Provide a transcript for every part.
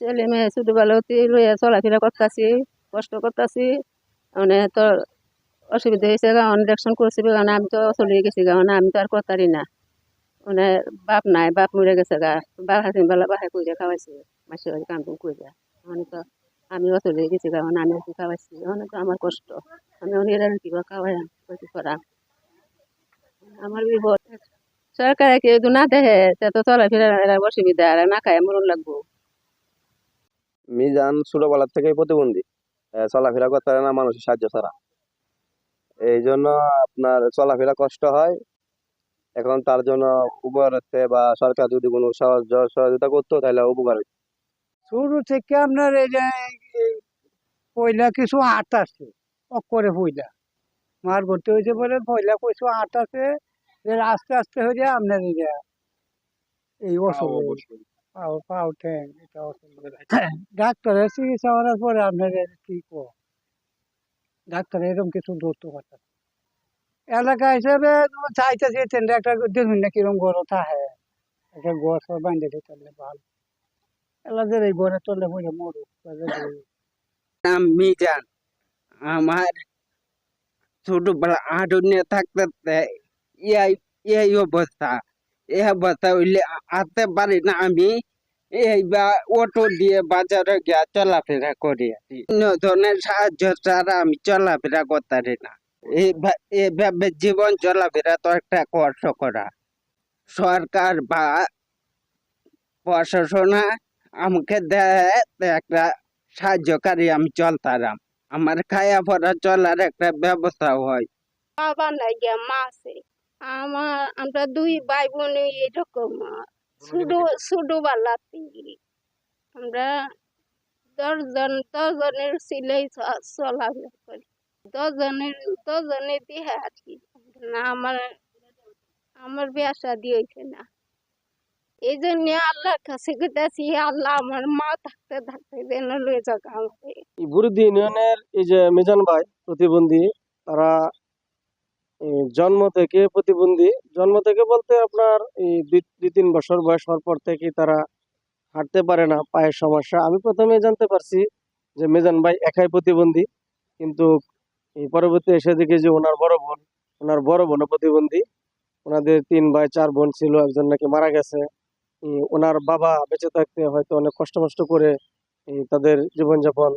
ছেলে মেয়ে ছোটবেলাতে লইয়া চলাফেরা করতেছি, কষ্ট করতেছি। মানে তো অসুবিধা হয়েছে কারণ ইলেকশন করছি কারণ আমি তো চলে গেছি কারণ আমি তো আর করতারি না। মানে বাপ নাই, বাপ মরে গেছে গা। বাপ বেলা বাসায় কইরা খাওয়াইছে, মাসে বাড়ি কাম করে মানে তো আমিও চলে গেছি কারণ আমি আর কি খাওয়াইছি। মানে তো আমার কষ্ট। আমি অনেক আর কি খাওয়াই কি করা। আমার বিপদ। সরকারে কেউ না তা তো চলাফেরা অসুবিধা, আর না খায় মরণ লাগবো। মিজান ছোটবেলা থেকেই প্রতিবন্ধী। চলাফেরা করতে পারে না মানুষের সাহায্য ছাড়া। এই জন্য আপনার চলাফেরা কষ্ট হয়। এখন তার জন্য উপকার হচ্ছে বা সরকার যদি কোনো সাহায্য সহযোগিতা করতো তাহলে উপকার শুরু থেকে আপনার এই যে পয়লা কিছু আট আছে অক্ষরে পয়লা। মার ভর্তি হয়েছে বলে পয়লা কিছু আট আছে আস্তে আস্তে হয়ে যায় আপনার এই যে এই অসুখ পাও পাও ঠ্যাং এটা অসুখ ডাক্তারের চিকিৎসা করার পরে আপনার এর কি কো ডাক্তার এরকম কিছু ধরতে পারত এলাকা হিসেবে চাইতেছি তেনটা একটা দেখুন না কীরকম গরম থাকে একটা গছ বাঁধে দিতে ভালো এলাকার এই ঘরে চলে পড়ে মরুক নাম মিজান আমার ছোটবেলা আটনে থাকতে থাকতে এই এই অবস্থা এই আসতে পারি না আমি এইবা অটো দিয়ে বাজারে গিয়া চলাফেরা করি অন্য ধরনের সাহায্য ছাড়া আমি চলাফেরা করতে না এইভাবে জীবন চলাফেরা তো একটা কষ্ট করা সরকার বা প্রশাসনা আমাকে দেয় একটা সাহায্যকারী আমি চলতাম আমার খায়া পড়া চলার একটা ব্যবস্থা হয় বাবা নাই মা আমার আমরা দুই ভাই বোন এরকম ছোট ছোটবেলা থেকে আমরা দশজন দশজনের সিলাই চলাফেরা করি। দশজনের দশজনে দিয়ে আর কি না আমার আমার বিয়া শাদি হয়েছে না। এই জন্য আল্লাহর কাছে গেছি আল্লাহ আমার মা থাকতে থাকতে যেন লয়ে যাক আমাকে এই বুরুদি ইউনিয়নের এই যে মিজান ভাই প্রতিবন্ধী তারা জন্ম থেকে প্রতিবন্ধী। জন্ম থেকে বলতে আপনার এই দুই তিন বছর বয়স হওয়ার পর থেকে তারা হাঁটতে পারে না, পায়ের সমস্যা। আমি প্রথমে জানতে পারছি যে মেজান ভাই একাই প্রতিবন্ধী, কিন্তু পরবর্তী এসে দেখি যে ওনার বড় বোন, ওনার বড় বোনও প্রতিবন্ধী। ওনাদের তিন ভাই, চার বোন ছিল, একজন নাকি মারা গেছে। ওনার বাবা বেঁচে থাকতে হয়তো অনেক কষ্ট মষ্ট করে তাদের জীবনযাপন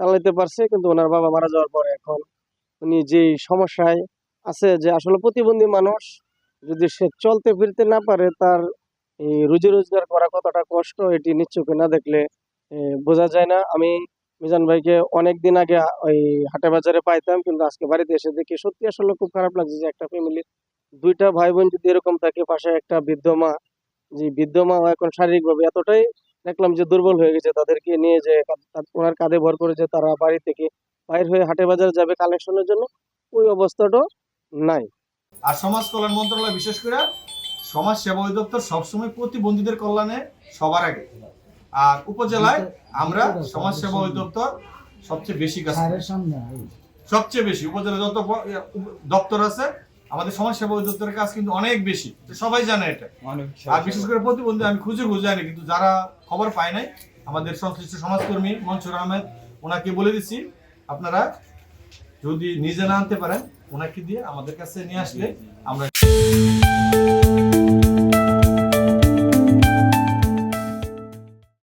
চালাইতে পারছে, কিন্তু ওনার বাবা মারা যাওয়ার পরে এখন উনি যেই সমস্যায় আছে যে আসলে প্রতিবন্ধী মানুষ যদি সে চলতে ফিরতে না পারে, তার এই রুজি রোজগার করা কতটা কষ্ট এটি নিশ্চয়ই না দেখলে বোঝা যায় না। আমি মিজান ভাইকে অনেক দিন আগে ওই হাটে বাজারে পাইতাম, কিন্তু আজকে বাড়িতে এসে দেখি সত্যি আসলে খুব খারাপ লাগছে যে একটা ফ্যামিলির দুইটা ভাই বোন যদি এরকম থাকে, পাশে একটা বৃদ্ধ মা, যে বৃদ্ধ মা এখন শারীরিকভাবে এতটাই দেখলাম যে দুর্বল হয়ে গেছে তাদেরকে নিয়ে যে ওনার কাঁধে ভর করে যে তারা বাড়ি থেকে বাইর হয়ে হাটে বাজারে যাবে কালেকশনের জন্য, ওই অবস্থাটা নাই। আর সমাজ কল্যাণ মন্ত্রণালয় বিশেষ করে সমাজ সেবা অধিদপ্তর সবসময় প্রতিবন্ধীদের কল্যাণে সবার আগে। আর উপজেলায় আমরা সমাজ সেবা অধিদপ্তর সবচেয়ে বেশি কাজ সবচেয়ে বেশি। উপজেলা যত ইয়ে, দপ্তর আছে আমাদের সমাজ সেবা অধিদপ্তরের কাজ কিন্তু অনেক বেশি। সবাই জানে এটা। আর বিশেষ করে প্রতিবন্ধী আমি খুঁজে খুঁজে জানি কিন্তু যারা খবর পায় নাই আমাদের সংশ্লিষ্ট সমাজকর্মী মনসুর আহমেদ ওনাকে বলে দিচ্ছি আপনারা যদি নিজে না আনতে পারেন ওনাকে দিয়ে আমাদের কাছে নিয়ে আসলে আমরা